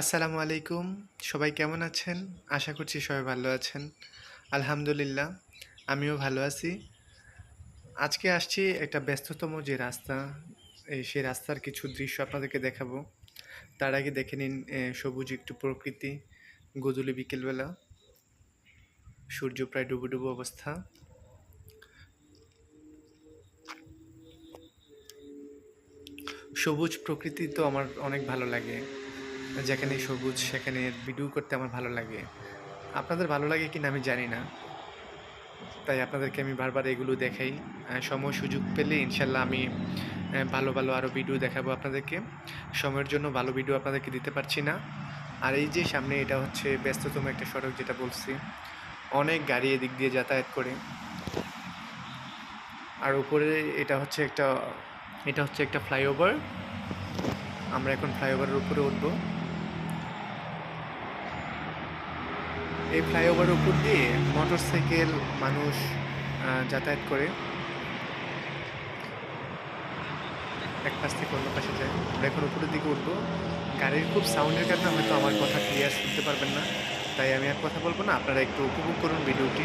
আসসালামু আলাইকুম। সবাই কেমন আছেন? আশা করছি সবাই ভালো আছেন। আলহামদুলিল্লাহ, আমিও ভালো আছি। আজকে আসছি একটা ব্যস্ততম যে রাস্তা, এই সেই রাস্তার কিছু দৃশ্য আপনাদেরকে দেখাবো। তার আগে দেখে নিন সবুজ একটু প্রকৃতি, গোধূলি বিকেলবেলা। সূর্য প্রায় ডুবো ডুবো অবস্থা। সবুজ প্রকৃতি তো আমার অনেক ভালো লাগে। যেখানে সবুজ, সেখানে ভিডিও করতে আমার ভালো লাগে। আপনাদের ভালো লাগে কিনা আমি জানি না। তাই আপনাদেরকে আমি বারবার এগুলো দেখাই। সময় সুযোগ পেলে ইনশাল্লাহ আমি ভালো ভালো আরও ভিডিও দেখাবো আপনাদেরকে। সময়ের জন্য ভালো ভিডিও আপনাদেরকে দিতে পারছি না। আর এই যে সামনে এটা হচ্ছে ব্যস্ততম একটা সড়ক যেটা বলছি। অনেক গাড়ি এদিক দিয়ে যাতায়াত করে। আর উপরে এটা হচ্ছে একটা, এটা হচ্ছে একটা ফ্লাইওভার। আমরা এখন ফ্লাইওভারের উপরে উঠবো। এই ফ্লাইওভারের উপর দিয়ে মোটর সাইকেল মানুষ যাতায়াত করে। এক পাশ থেকে অন্য পাশে যায়। আমরা এখন উপরের দিকে উঠবো। গাড়ির খুব সাউন্ডের কারণে হয়তো আমার কথা ক্লিয়ার শুনতে পারবেন না। তাই আমি আর কথা বলব না। আপনারা একটু উপভোগ করুন ভিডিওটি।